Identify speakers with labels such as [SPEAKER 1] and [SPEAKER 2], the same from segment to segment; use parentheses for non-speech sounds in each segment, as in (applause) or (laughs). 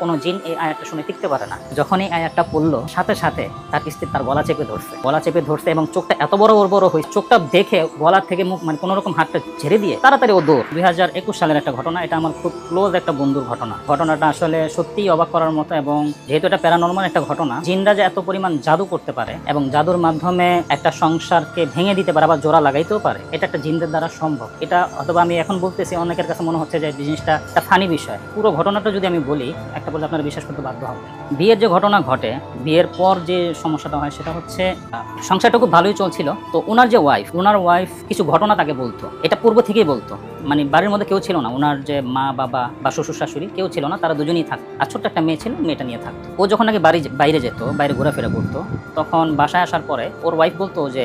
[SPEAKER 1] কোনো জিন এই আয়াতটা শুনে টিকতে পারে না। যখন এই আয়াতটা পড়ল, সাথে সাথে তার স্ত্রী তার গলা চেপে ধরছে। গলা চেপে ধরছে এবং চোখটা এত বড় বড় বড় হয়েছে চোখটা দেখে গলার থেকে মুখ মানে কোনো রকম হাতটা ঝেড়ে দিয়ে তাড়াতাড়ি ও দৌড়। দুই হাজার একুশ সালের একটা ঘটনা। এটা আমার খুব ক্লোজ একটা বন্ধুর ঘটনা। ঘটনাটা আসলে সত্যিই অবাক করার মতো এবং যেহেতু এটা প্যারানর্মাল একটা ঘটনা, জিনরা যে এত পরিমাণ জাদু করতে পারে এবং জাদুর মাধ্যমে একটা সংসারকে ভেঙে দিতে পারে আবার জোড়া লাগাইতেও পারে, এটা একটা জিনদের দ্বারা সম্ভব। এটা অথবা আমি এখন বলতেছি, অনেকের কাছে মনে হচ্ছে যে জিনিসটা একটা ফানি বিষয়। পুরো ঘটনাটা যদি আমি বলি একটা বলে আপনারা বিশ্বাস করতে বাধ্য হবেন। বিয়ের যে ঘটনা ঘটে, বিয়ের পর যে সমস্যাটা হয় সেটা হচ্ছে সংসারটা খুব ভালোই চলছিল। তো ওনার যে ওয়াইফ ওনার ওয়াইফ কিছু ঘটনা তাকে বলতো। এটা পূর্ব থেকেই বলতো। মানে বাড়ির মধ্যে কেউ ছিল না। ওনার যে মা, বাবা বা শ্বশুর শাশুড়ি কেউ ছিল না, তারা দুজনেই থাকতো আর ছোট্ট একটা মেয়ে ছিল, মেয়েটা নিয়ে থাকতো। ও যখন নাকি বাড়ি বাইরে যেত, বাইরে ঘোরাফেরা করতো, তখন বাসায় আসার পরে ওর ওয়াইফ বলতো যে,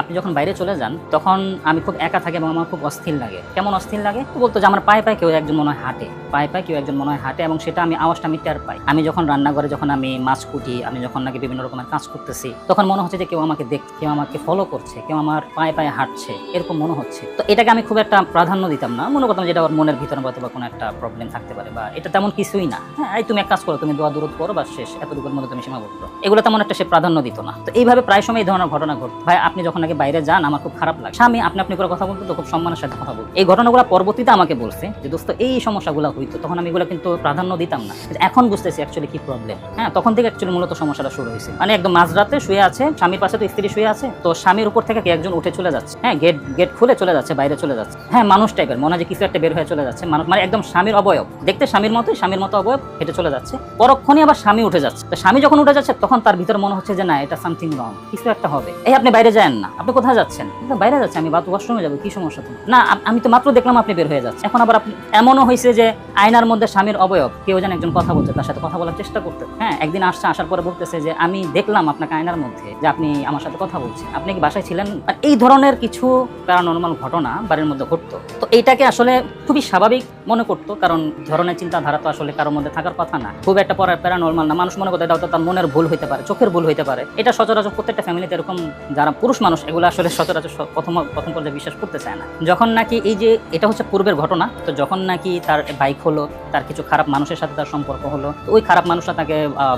[SPEAKER 1] আপনি যখন বাইরে চলে যান, তখন আমি খুব একা থাকি এবং আমার খুব অস্থির লাগে। কেমন অস্থির লাগে? বলতো যে, আমার পায়ে পায়ে কেউ একজন মনে হয় হাঁটে। পায়ে পায়ে কেউ একজন মনে হয় হাঁটে এবং সেটা আমি আওয়াজটা আমি টের পাই। আমি যখন রান্নাঘরে যখন আমি মাছ কুটি, আমি যখন নাকি বিভিন্ন রকমের কাজ করতেছি, তখন মনে হচ্ছে যে কেউ আমাকে দেখ, কেউ আমাকে ফলো করছে, কেউ আমার পায়ে পায়ে হাঁটছে, এরকম মনে হচ্ছে। তো এটাকে আমি খুব একটা প্রাধান্য দিতাম না। মনে করতাম যেটা আমার মনের ভিতরে হয়তো বা কোনো একটা প্রবলেম থাকতে পারে বা এটা তেমন কিছুই না। হ্যাঁ তুমি এক কাজ করো, তুমি দোয়া দূরত করো বা শেষ। এতটুকুর মধ্যে তুমি সীমাবদ্ধ। এগুলো তেমন একটা সে প্রাধান্য দিত না। তো এইভাবে প্রায় সময় এই ধরনের ঘটনা ঘট, ভাই, আপনি যখন নাকি বাইরে যান, আমার খুব খারাপ লাগে। স্বামী, আপনি আপনি করে কথা বলতো তো খুব সম্মানের সাথে কথা বলতো এই ঘটনাগুলো পরবর্তীতে আমাকে বলছে যে, দোস্ত, এই সমস্যাগুলো হইতো। তখন আমি এগুলো কিন্তু প্রাধান্য দিতাম না। এখন বুঝতেছি অ্যাকচুয়ালি কি প্রবলেম হ্যাঁ তখন থেকে অ্যাকচুয়ালি মূলত সমস্যাটা শুরু হয়েছে। মানে একদম মাঝরাতে শুয়ে আছে, স্বামীর পাশে তো স্ত্রী শুয়ে আছে, তো স্বামীর উপর থেকে কে একজন উঠে চলে যাচ্ছে? হ্যাঁ গেট গেট খুলে চলে যাচ্ছে, বাইরে চলে যাচ্ছে। হ্যাঁ মানুষ টাইপের মনে হয় কিছু একটা বের হয়ে চলে যাচ্ছে। মানুষ মানে একদম স্বামীর অবয়ব। দেখতে স্বামীর মতোই, স্বামীর মতো অবয়ব, হেঁটে চলে যাচ্ছে। পরক্ষণে আবার স্বামী উঠে যাচ্ছে। তো স্বামী যখন উঠে যাচ্ছে, তখন তার ভিতরে মনে হচ্ছে যে না, এটা সামথিং রং কিছু একটা হবে। এই আপনি বাইরে যান না। আপনি কোথায় যাচ্ছেন? বাইরে যাচ্ছে, আমি বাথ ওয়াশরুমে যাব, কি সমস্যা তোমার? না, আমি তো মাত্র দেখলাম আপনি বের হয়ে যাচ্ছে এখন আবার আপনি এমনও হয়েছে যে আয়নার মধ্যে স্বামীর অবয়ব, কেউ যেন একজন কথা বলছে, তার সাথে কথা বলার চেষ্টা করতে। হ্যাঁ একদিন আসছে, আসার পরে বলতেছে যে, আমি দেখলাম আপনাকে আয়নার মধ্যে যে আপনি আমার সাথে কথা বলছেন। আপনি কি বাসায় ছিলেন? আর এই ধরনের কিছু প্যারানর্মাল ঘটনা বাড়ির মধ্যে ঘটতো। তো এইটাকে আসলে খুবই স্বাভাবিক মনে করতো, কারণ ধরনের চিন্তাধারা তো আসলে কারোর মধ্যে থাকার কথা না। খুব একটা পড়ার প্যারানর্মাল না, মানুষ মনে করতে এটা তার মনের ভুল হইতে পারে, চোখের ভুল হইতে পারে। এটা সচরাচর প্রত্যেকটা ফ্যামিলিতে এরকম যারা পুরুষ মানুষ, এগুলো আসলে সচরাচর প্রথম প্রথম পর্যায়ে বিশ্বাস করতে চায় না। যখন নাকি এই যে, এটা হচ্ছে পূর্বের ঘটনা, তো যখন নাকি তার বাইক হলো, তার কিছু খারাপ মানুষের সাথে তার সম্পর্ক হলো। তো ওই খারাপ মানুষটা তাকে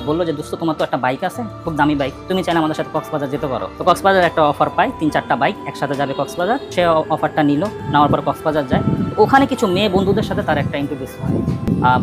[SPEAKER 1] বলল যে, দোস্ত, তোমার তো একটা বাইক আছে, খুব দামি বাইক তুমি চাইলে আমাদের সাথে কক্সবাজার যেতে পারো। তো কক্সবাজার একটা অফার পায়, তিন চারটা বাইক একসাথে যাবে কক্সবাজার। সে অফারটা নিল, নেওয়ার পর কক্সবাজার যায়। ওখানে কিছু মেয়ে বন্ধুদের সাথে তার একটা ইন্ট্রোডিউস হয়।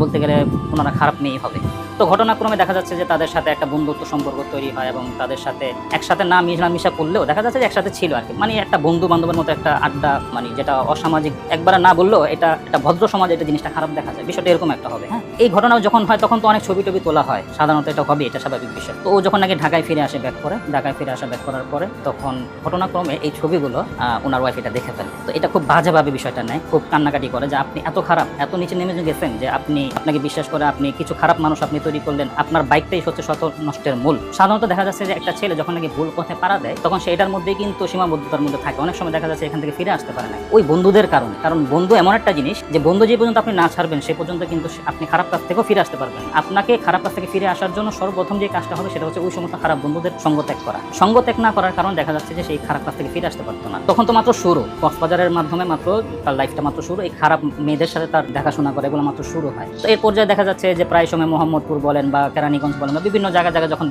[SPEAKER 1] বলতে গেলে ওনারা খারাপ মেয়ে হবে। তো ঘটনাক্রমে দেখা যাচ্ছে যে তাদের সাথে একটা বন্ধুত্ব সম্পর্ক তৈরি হয় এবং তাদের সাথে একসাথে না মিশা মিশা করলেও দেখা যাচ্ছে যে একসাথে ছিল আর কি। মানে একটা বন্ধু বান্ধবের মতো একটা আড্ডা মানে যেটা অসামাজিক, একবার না বললেও এটা একটা ভদ্র সমাজে এটা জিনিসটা খারাপ দেখা যায়। বিষয়টা এরকম একটা হবে হ্যাঁ? এই ঘটনা যখন হয় তখন তো অনেক ছবি টবি তোলা হয়। সাধারণত এটা হবে এটা স্বাভাবিক বিষয়। তো ও যখন নাকি ঢাকায় ফিরে আসে ব্যাক করে, ঢাকায় ফিরে আসা ব্যাক করার পরে তখন ঘটনাক্রমে এই ছবিগুলো ওনার ওয়াইফ এটা দেখে ফেলে। তো এটা খুব বাজেভাবে বিষয়টা নেয়, খুব কান্নাকাটি করে যে আপনি এত খারাপ, এত নিচে নেমে গেছেন যে আপনি, আপনাকে বিশ্বাস করে আপনি কিছু খারাপ মানুষ আপনি তৈরি করলেন। আপনার বাইকটাই হচ্ছে শত নষ্টের মূল। সাধারণত দেখা যাচ্ছে যে একটা ছেলে যখন নাকি ভুল পথে পাড়া দেয়, তখন সেটার মধ্যেই কিন্তু সীমাবদ্ধতার মধ্যে থাকে। অনেক সময় দেখা যাচ্ছে এখান থেকে ফিরে আসতে পারে না। ওই বন্ধুদের কারণে। কারণ বন্ধু এমন একটা জিনিস যে বন্ধু যে পর্যন্ত আপনি না ছাড়বেন, সে পর্যন্ত কিন্তু আপনি খারাপ কাজ থেকেও ফিরে আসতে পারবেন আপনাকে খারাপ কাজ থেকে ফিরে আসার জন্য সর্বপ্রথম যে কাজটা হবে সেটা হচ্ছে ওই সমস্ত খারাপ বন্ধুদের সঙ্গ ত্যাগ করা। সঙ্গ ত্যাগ না করার কারণ দেখা যাচ্ছে যে সেই খারাপ কাজ থেকে ফিরে আসতে পারতো না। তখন তো মাত্র শুরু। কক্সবাজারের মাধ্যমে মাত্র তার লাইফটা মাত্র শুরু। এই খারাপ মেয়েদের সাথে তার দেখাশোনা করে এগুলো মাত্র শুরু হয়। তো এর পর্যায়ে দেখা যাচ্ছে যে প্রায় সময় মোহাম্মদপুর বলেন বা কেরানীগঞ্জ বলেন বা বিভিন্ন জায়গায় জায়গায় যখন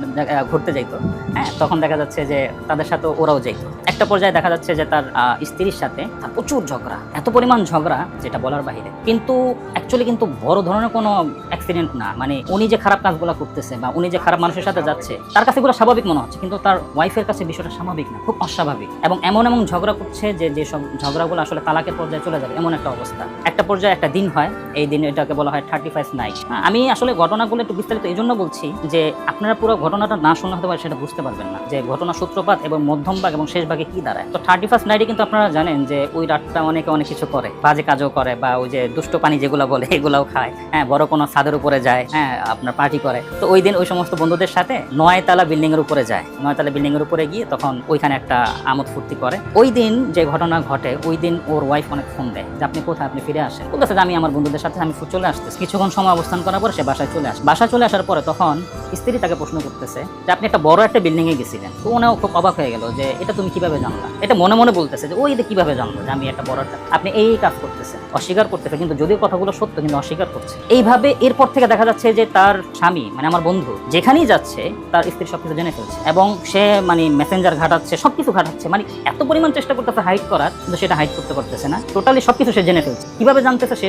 [SPEAKER 1] ঘুরতে যাইতো হ্যাঁ তখন দেখা যাচ্ছে যে তাদের সাথে ওরাও যাইতো। একটা পর্যায়ে দেখা যাচ্ছে যে তার স্ত্রীর সাথে তার প্রচুর ঝগড়া, এত পরিমাণ ঝগড়া যেটা বলার বাইরে। কিন্তু অ্যাকচুয়ালি কিন্তু বড় ধরনের কোনো অ্যাক্সিডেন্ট না। মানে উনি যে খারাপ কাজগুলো করতেছে বা উনি যে খারাপ মানুষের সাথে যাচ্ছে, তার কাছে এগুলো স্বাভাবিক মনে হচ্ছে। কিন্তু তার ওয়াইফের কাছে বিষয়টা স্বাভাবিক না, খুব অস্বাভাবিক। এবং এমন এমন ঝগড়া করছে যে যেসব ঝগড়াগুলো আসলে তালাকের পর্যায়ে চলে যাবে, এমন একটা অবস্থা। একটা পর্যায়ে একটা দিন হয়, এই দিন এটাকে বলা হয় থার্টি ফাইভ নাইট আমি আসলে ঘটনাগুলো একটু বিস্তারিত এই জন্য বলছি যে আপনারা পুরো ঘটনাটা না শুনলে হতে পারে সেটা বুঝতে পারবেন না। যে ঘটনা সূত্রপাত এবং মধ্যম ভাগ এবং শেষ ভাগে কি দাঁড়ায়? তো থার্টি ফার্স্ট নাইটে কিন্তু আপনারা জানেন যে ওই রাতটা অনেকে অনেক কিছু করে, বাজে কাজও করে বা ওই যে দুষ্ট পানি যেগুলো বলে, এগুলাও খায়। হ্যাঁ বড় কোনো ছাদের উপরে যায় হ্যাঁ আপনার পার্টি করে। তো ওই দিন ওই সমস্ত বন্ধুদের সাথে নয়তলা বিল্ডিং এর উপরে যায়। নয়তলা বিল্ডিং এর উপরে গিয়ে তখন ওইখানে একটা আমোদ ফুর্তি করে। ওই দিন যে ঘটনা ঘটে, ওই দিন ওর ওয়াইফ অনেক ফোন দেয়, যে আপনি কোথায়? আপনি ফিরে আসেন। বলতেছে যে আমি আমার বন্ধুদের সাথে, আমি চলে আসতেছি। কিছুক্ষণ সময় অবস্থান করার পর সে বাসায় চলে আসে। বাসায় চলে আসার পরে তখন স্ত্রী তাকে প্রশ্ন করতেছে যে, আপনি একটা বড় একটা বিল্ডিং এ গেছিলেন। তো উনিও খুব অবাক হয়ে গেল যে, এটা তুমি কীভাবে জানলা এটা মনে মনে বলতেছে যে, ওই এটা কীভাবে জানলো যে আমি একটা বড় আপনি এই কাজ করতেছেন, অস্বীকার করতেছে কিন্তু যদিও কথাগুলো সত্য, কিন্তু অস্বীকার করছে। এইভাবে এরপর থেকে দেখা যাচ্ছে যে তার স্বামী মানে আমার বন্ধু, যেখানেই যাচ্ছে, তার স্ত্রী সবকিছু জেনে ফেলছে এবং সে মানে মেসেঞ্জার ঘাটাচ্ছে, সবকিছু ঘাটাচ্ছে। মানে এত পরিমাণ চেষ্টা করতেছে হাইড করার, কিন্তু সেটা হাইড করতে পারতেছে না। টোটালি সবকিছু সে জেনে ফেলছে। কীভাবে জানতেছে সে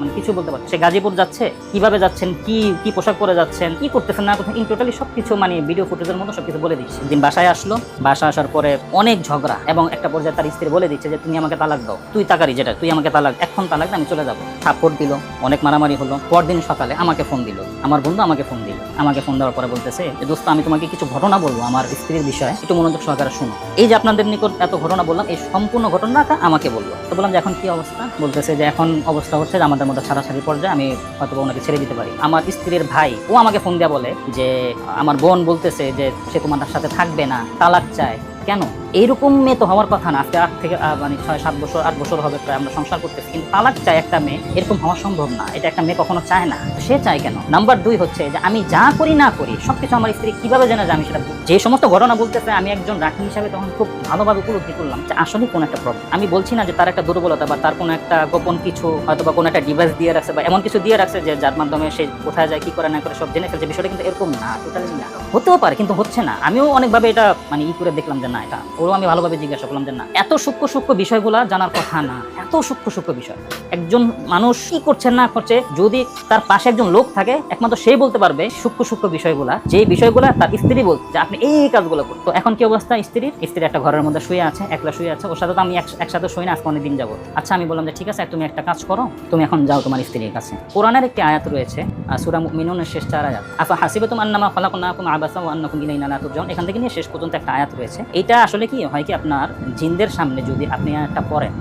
[SPEAKER 1] মানে কিছু বলতে পারছে সে গাজীপুর যাচ্ছে, কীভাবে যাচ্ছেন, কি কি পোশাক পরে যাচ্ছেন, কি করতেছেন না করতেছেন ইন টোটালি সবকিছু মানে ভিডিও ফুটেজের মতো সবকিছু বলে দিচ্ছে। দিন বাসায় আসলো বাসা আসার পরে অনেক ঝগড়া এবং একটা পর্যায়ে তার স্ত্রী বলে দিচ্ছে যে, তুমি আমাকে তালাক দাও। তুই তাকারি যেটা, তুই আমাকে তালাক, এখন তালাক আমি চলে যাব। থাপ্পড় দিল, অনেক মারামারি হলো। পরদিন সকালে আমাকে ফোন দিল। আমার বন্ধু আমাকে ফোন দিল। আমাকে ফোন দেওয়ার পরে বলতেছে যে দোস্ত, আমি তোমাকে কিছু ঘটনা বলব আমার স্ত্রীর বিষয়ে। একটু মনোযোগ সহকারে শুনো। এই যে আপনাদের নিকট এত ঘটনা বললাম, এই সম্পূর্ণ ঘটনাটা আমাকে বলল। তো বললাম যে, এখন কি অবস্থা? বলতেছে যে, এখন অবস্থা হচ্ছে যে, আমাদের মধ্যে ছাড়াছাড়ি পর্যায়ে আমি হয়তো ওনাকে ছেড়ে দিতে পারি। আমার স্ত্রীর ভাই, ও আমাকে ফোন দেওয়া বলে যে, আমার বোন বলতেছে যে, সে তোমার সাথে থাকবে না, তালাক চায়। কেন? এইরকম মেয়ে তো হওয়ার কথা না। আজকে আট থেকে মানে ছয়, সাত বছর, আট বছর হবে প্রায় আমরা সংসার করতেছি। কিন্তু তালাক চায় একটা মেয়ে, এরকম হওয়া সম্ভব না। এটা একটা মেয়ে কখনো চায় না। সে চায় কেন? নাম্বার দুই হচ্ছে যে, আমি যা করি না করি, সবকিছু আমার স্ত্রী কীভাবে জানে যে আমি সেটা যে সমস্ত ঘটনা বলতেছে, আমি একজন রাখি হিসাবে তখন খুব ভালোভাবে উপলব্ধি করলাম যে, আসলে কোনো একটা প্রবলেম আমি বলছি না যে, তার একটা দুর্বলতা বা তার কোনো একটা গোপন কিছু হয়তো বা কোনো একটা ডিভাইস দিয়ে রাখছে বা এমন কিছু দিয়ে রাখছে যে, যার মাধ্যমে সে কোথায় যায়, কি করে না করে সব জেনে ফেলছে। বিষয়টা কিন্তু এরকম না টোটালি না। হতেও পারে, কিন্তু হচ্ছে না। আমিও অনেকভাবে এটা মানে ই করে দেখলাম যে, না এটা। ওরও আমি ভালোভাবে জিজ্ঞাসা করলাম যে না, এত সূক্ষ্ম সূক্ষ্ম বিষয়গুলা জানার কথা না, এত সূক্ষ্ম সূক্ষ্ম বিষয়। একজন মানুষ কি করছে না করছে, যদি তার পাশে একজন লোক থাকে, একমাত্র সেই বলতে পারবে সূক্ষ্ম সূক্ষ্ম বিষয়গুলা। যে বিষয়গুলা তার স্ত্রী বলছে যে আপনি এই কাজগুলো করুন তো এখন কি অবস্থা স্ত্রীর? স্ত্রী একটা ঘরের মধ্যে শুয়ে আছে, একলা শুয়ে আছে, ওর সাথে তো আমি একসাথে শুই না, আজকে অনেক দিন যাব আচ্ছা আমি বললাম যে ঠিক আছে, তুমি একটা কাজ করো, তুমি এখন যাও তোমার স্ত্রীর কাছে। কোরআনের একটি আয়াত রয়েছে সুরা মিনুনের শেষ চার আয়াত। আফা হাসিবে তুমি আন্নামা ফালাকুনাকুম আবাসা ওয়া আন্নাকুম ইলাইনা লা তুরজাউন। এখান থেকে নিয়ে শেষ পর্যন্ত একটা আয়াত রয়েছে। এটা আসলে কি হয় কি আপনার জিনদের সামনে যদি আপনি একটা পড়েন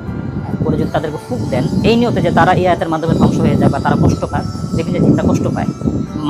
[SPEAKER 1] করে যদি তাদেরকে ফুক দেন, এই নিয়তে যে তারা এই আয়াতের মাধ্যমে ধ্বংস হয়ে যায় বা তারা কষ্ট পায়, দেখবেন যে জিনটা কষ্ট পায়।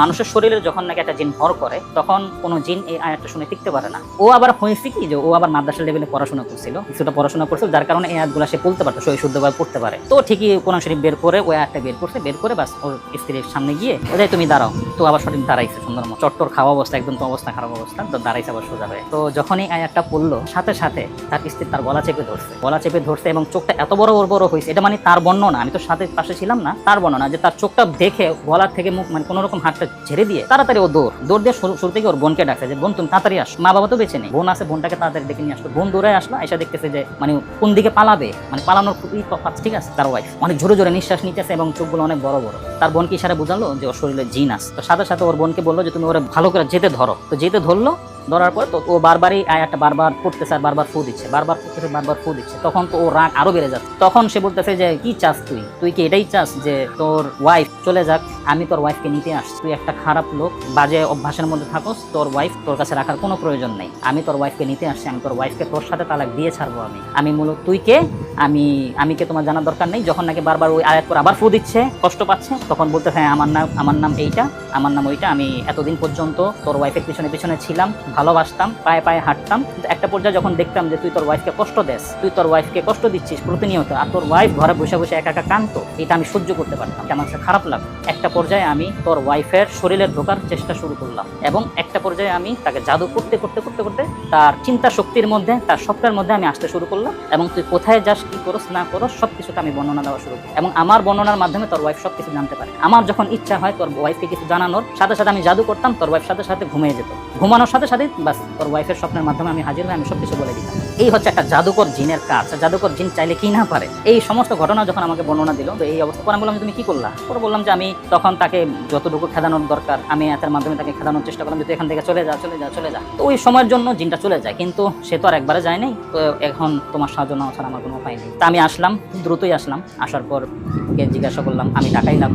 [SPEAKER 1] মানুষের শরীরে যখন নাকি একটা জিন ভর করে, তখন কোনো জিন এই আয়াতটা শুনে টিকতে পারে না। ও আবার হয়েছে কি যে ও আবার মাদ্রাসা লেভেলে পড়াশোনা করছিল, কিছুটা পড়াশোনা করছিল, যার কারণে এই আয়াতগুলো সে বলতে পারতো সই শুদ্ধভাবে পড়তে পারে। তো ঠিকই কোরআন শরীফ বের করে, ওই আয়াতটা বের করছে, বের করে বাস ওর স্ত্রীর সামনে গিয়ে ওদের তুমি দাঁড়াও, তো আবার সঠিক দাঁড়াইছে, সুন্দর মতো। চট্টর খাওয়া অবস্থা, একদম তো অবস্থা খারাপ অবস্থা, তো দাঁড়াইছে আবার সোজা হয়ে। তো যখনই আয়াতটা পড়ল, সাথে সাথে তার স্ত্রী তার গলা চেপে ধরছে। গলা চেপে ধরছে এবং চোখটা এত বড় বড় বড় হয়েছে। এটা মানে তার বর্ণনা। আমি তো সাথে পাশে ছিলাম না, তার বর্ণনা যে তার চোখটা দেখে, গলার থেকে মুখ মানে কোনো রকম হাতটা ঝেড়ে দিয়ে তাড়াতাড়ি ও দৌড়। দৌড় দিয়ে শুরু থেকে ওর বোনকে ডাকছে যে, বোন, তুমি তাড়াতাড়ি আস। মা বাবা তো বেছে নেই। বোন আছে, বোনটাকে তাড়াতাড়ি ডেকে নিয়ে আসলো। বোন দৌড়ে আসলো, এসে দেখতেছে যে মানে কোন দিকে পালাবে? মানে পালানোর খুবই ঠিক আছে? তার ওয়াইফ অনেক জোরে জোরে নিঃশ্বাস নিতেছে এবং চোখগুলো অনেক বড় বড়। তার বোনকে ইশারা বুঝালো যে, ওর শরীরে জিন আছে। তো সাথে সাথে ওর বোনকে বলল যে, তুমি ওরা ভালো করে যেতে ধরো। তো যেতে ধরলো ধরার পরে তো ও বারবারই আয়াটা বারবার পড়তেছে আর বারবার ফু দিচ্ছে, বারবার পড়তেছে বারবার ফু দিচ্ছে। তখন তো ও রাগ আরও বেড়ে যাচ্ছে। তখন সে বলতেছে যে, কি চাস তুই? তুই কি এটাই চাস যে তোর ওয়াইফ চলে যাক? আমি তোর ওয়াইফকে নিতে আসছি। তুই একটা খারাপ লোক, বাজে অভ্যাসের মধ্যে থাকোস। তোর ওয়াইফ তোর কাছে রাখার কোনো প্রয়োজন নেই। আমি তোর ওয়াইফকে নিতে আসছি। আমি তোর ওয়াইফকে তোর সাথে তালাক দিয়ে ছাড়বো আমি। আমি মূলত তুই কে? আমি আমি কে তোমার জানার দরকার নেই? যখন নাকি বারবার ওই আয়াত করে আবার ফু দিচ্ছে, কষ্ট পাচ্ছে, তখন বলতে হ্যাঁ আমার নাম আমার নাম এইটা, আমার নাম ওইটা। আমি এতদিন পর্যন্ত তোর ওয়াইফের পিছনে পিছনে ছিলাম। ভালোবাসতাম, পায়ে পায়ে হাঁটতাম। কিন্তু একটা পর্যায়ে যখন দেখতাম যে তুই তোর ওয়াইফকে কষ্ট দেস, তুই তোর ওয়াইফকে কষ্ট দিচ্ছিস প্রতিনিয়ত, আর তোর ওয়াইফ ঘরে বসে বসে একা একা কান্ত এটা আমি সহ্য করতে পারতাম। আমার কাছে খারাপ লাগতো। একটা পর্যায়ে আমি তোর ওয়াইফের শরীরে ঢোকার চেষ্টা শুরু করলাম এবং একটা পর্যায়ে আমি তাকে জাদু করতে করতে করতে করতে তার চিন্তা শক্তির মধ্যে, তার সবটার মধ্যে আমি আসতে শুরু করলাম এবং তুই কোথায় যাস, কি করস, না করস সব কিছুতে আমি বর্ণনা দেওয়া শুরু করি এবং আমার বর্ণনার মাধ্যমে তোর ওয়াইফ সব কিছু জানতে পারে। আমার যখন ইচ্ছা হয় তোর ওয়াইফকে কিছু জানানোর, সাথে সাথে আমি জাদু করতাম, তোর ওয়াইফ সাথে সাথে ঘুমিয়ে যেত। ঘুমানোর সাথে সাথে বাস, তোর ওয়াইফের স্বপ্নের মাধ্যমে আমি হাজির হয়ে আমি সব কিছু বলে দিতাম। এই হচ্ছে একটা জাদুকর জিনের কাজ। জাদুকর জিন চাইলে কি না পারে? এই সমস্ত ঘটনা যখন আমাকে বর্ণনা দিল, তো এই অবস্থা পরে আমি বললাম, তুমি কি করলা? পরে বললাম যে, আমি তখন তাকে যতটুকু খেদানোর দরকার, আমি এতের মাধ্যমে তাকে খেদানোর চেষ্টা করলাম যে, তুই এখান থেকে চলে যা চলে যা চলে যা। তো ওই সময়ের জন্য জিনটা চলে যায়, কিন্তু সে তো আর একবারে যায় নাই। তো এখন তোমার সাহায্য নেওয়া ছাড়া আমার কোনো উপায় নেই। তা আমি আসলাম, দ্রুতই আসলাম। আসার পর জিজ্ঞাসা করলাম, আমি টাকাই টাকাইলাম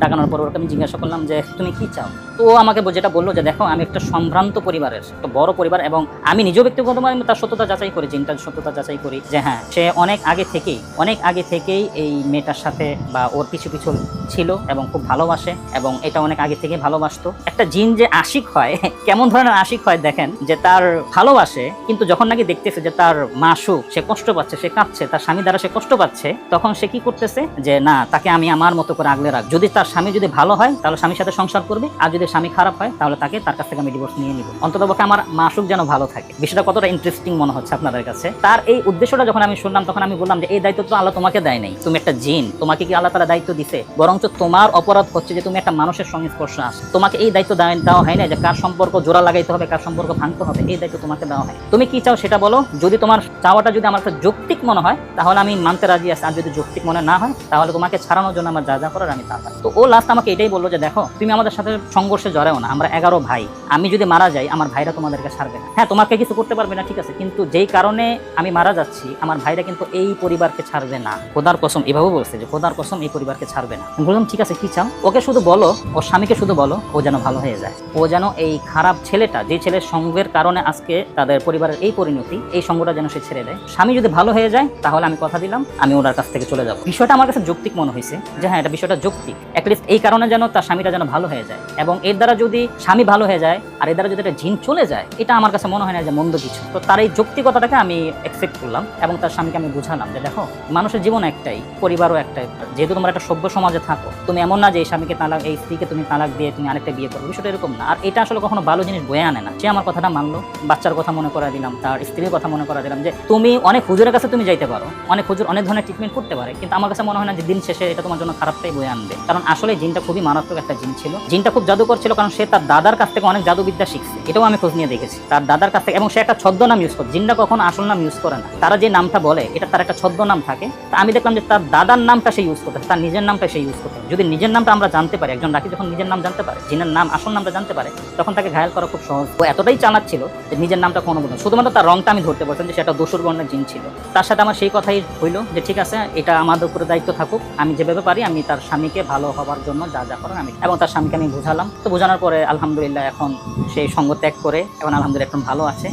[SPEAKER 1] টাকানোর পর ওকে আমি জিজ্ঞাসা করলাম যে, তুমি কি চাও? তো আমাকে যেটা বলল যে, দেখো, আমি একটা সম্ভ্রান্ত পরিবারের, একটা বড় পরিবার এবং আমি নিজেও ব্যক্তিগতভাবে তার সত্যতা যাচাই করি, জিনটার সত্যতা যাচাই করি যে হ্যাঁ সে অনেক আগে থেকেই, অনেক আগে থেকেই এই মেয়েটার সাথে বা ওর পিছু পিছু ছিল এবং খুব ভালোবাসে এবং এটা অনেক আগে থেকে ভালোবাসতো। একটা জিন যে আশিক হয়, (laughs) কেমন ধরনের আশিক হয় দেখেন, যে তার ভালোবাসে, কিন্তু যখন নাকি দেখতেছে যে তার মাসুক সে কষ্ট পাচ্ছে, সে কাঁদছে, তার স্বামী দ্বারা সে কষ্ট পাচ্ছে, তখন সে কি করতেছে? যে, না, তাকে আমি আমার মতো করে আগলে রাখ। যদি তার তার স্বামী যদি ভালো হয়, তাহলে স্বামীর সাথে সংসার করবে। আর যদি স্বামী খারাপ হয়, তাহলে তাকে তার কাছ থেকে আমি ডিভোর্স নিয়ে নিব। অন্ততপক্ষে আমার মাসুক যেন ভালো থাকে। বিষয়টা কতটা ইন্টারেস্টিং মনে হচ্ছে আপনাদের কাছে? তার এই উদ্দেশ্যটা যখন আমি শুনলাম, তখন আমি বললাম যে, এই দায়িত্ব তো আল্লাহ তোমাকে দেয় নাই। তুমি একটা জিন। তোমাকে কি আল্লাহ তালা দায়িত্ব দিছে? বরঞ্চ তোমার অপরাধ হচ্ছে যে, তুমি একটা মানুষের সংস্পর্শে আসো। তোমাকে এই দায়িত্ব দেওয়া হয় না যে, কার সম্পর্ক জোড়া লাগাইতে হবে, কার সম্পর্ক ভাঙতে হবে। এই দায়িত্ব তোমাকে দেওয়া হয় তুমি কি চাও সেটা বলো? যদি তোমার চাওয়াটা যদি আমার কাছে যৌক্তিক মনে হয়, তাহলে আমি মানতে রাজি আছি। আর যদি যৌক্তিক মনে না হয়, তাহলে তোমাকে ছাড়ানোর জন্য আমার যা যা করার আমি তা তো ও লাস্ট আমাকে এটাই বলল যে, দেখো, তুমি আমাদের সাথে সংঘর্ষে জড়াও না, আমরা এগারো ভাই। আমি যদি মারা যাই, আমার ভাইরা তোমাদেরকে ছাড়বে না। হ্যাঁ তোমাকে কিছু করতে পারবে না, ঠিক আছে, কিন্তু যেই কারণে আমি মারা যাচ্ছি, আমার ভাইরা কিন্তু এই পরিবারকে ছাড়বে না। খোদার কসম, এভাবে বলছে যে, খোদার কসম, এই পরিবারকে ছাড়বে না। বললাম, ঠিক আছে, কি চাও? ওকে শুধু বলো, ওর স্বামীকে শুধু বলো, ও যেন ভালো হয়ে যায়। ও যেন এই খারাপ ছেলেটা, যে ছেলের সঙ্গের কারণে আজকে তাদের পরিবারের এই পরিণতি, এই সঙ্গটা যেন সে ছেড়ে দেয়। স্বামী যদি ভালো হয়ে যায়, তাহলে আমি কথা দিলাম, আমি ওনার কাছ থেকে চলে যাব। বিষয়টা আমার কাছে যৌক্তিক মনে হয়েছে যে হ্যাঁ এটা বিষয়টা যৌক্তিক। অ্যাটলিস্ট এই কারণে যেন তার স্বামীটা যেন ভালো হয়ে যায়। এবং এর দ্বারা যদি স্বামী ভালো হয়ে যায়, আর এর দ্বারা যদি একটা জিন চলে যায়, এটা আমার কাছে মনে হয় না যে মন্দ কিছু। তো তার এই যৌক্তিকতাটাকে আমি অ্যাকসেপ্ট করলাম এবং তার স্বামীকে আমি বুঝালাম যে দেখো, মানুষের জীবন একটাই, পরিবারও একটাই। যেহেতু তোমরা একটা সভ্য সমাজে থাকো, তুমি এমন না যে এই স্বামীকে তালাক, এই স্ত্রীকে তুমি তালাক দিয়ে তুমি আরেকটা বিয়ে করো বিষয়টা এরকম না। আর এটা আসলে কখনো ভালো জিনিস বয়ে আনে না। সে আমার কথাটা মানলো, বাচ্চার কথা মনে করা দিলাম, তার স্ত্রীর কথা মনে করা দিলাম যে তুমি অনেক হুজুরের কাছে তুমি যাইতে পারো, অনেক হুজুর অনেক ধরনের ট্রিটমেন্ট করতে পারে, কিন্তু আমার কাছে মনে হয় না যে দিন শেষে এটা তোমার জন্য খারাপটাই বয়ে আনবে। কারণ আসলে জিনটা খুবই মারাত্মক একটা জিন ছিল। জিনটা খুব জাদুকর ছিল কারণ সে তার দাদার কাছ থেকে অনেক জাদুবিদ্যা শিখছে। এটাও আমি খোঁজ নিয়ে দেখেছি। তার দাদার কাছ থেকে এবং সে একটা ছদ্মনাম ইউজ করে। জিনটা কখন আসল নাম ইউজ করে না। তারা যে নামটা বলে, এটা তার একটা ছদ্মনাম থাকে। তা আমি দেখলাম যে তার দাদার নামটা সে ইউজ করতে তার নিজের নামটা সে ইউজ করতে যদি নিজের নামটা আমরা জানতে পারি, একজন রাখি যখন নিজের নাম জানতে পারে, জিনের নাম, আসল নামটা জানতে পারে, তখন তাকে ঘায়াল করা খুব সহজ। ও এতটাই চালাক ছিল যে নিজের নামটা কোনো বলতো শুধুমাত্র তার রংটা আমি ধরতে পারতাম যে সেটা দোসর বর্ণের জিন ছিল। তার সাথে আমার সেই কথাই হইল যে, ঠিক আছে, এটা আমাদের উপরে দায়িত্ব থাকুক। আমি যেভাবে পারি, আমি তার স্বামীকে ভালো হওয়ার জন্য যা যা করেন আমি এবং তার স্বামীকে আমি বোঝালাম। তো বোঝানোর পরে আলহামদুলিল্লাহ এখন সেই সঙ্গ ত্যাগ করে এখন আলহামদুলিল্লাহ এখন ভালো আছে।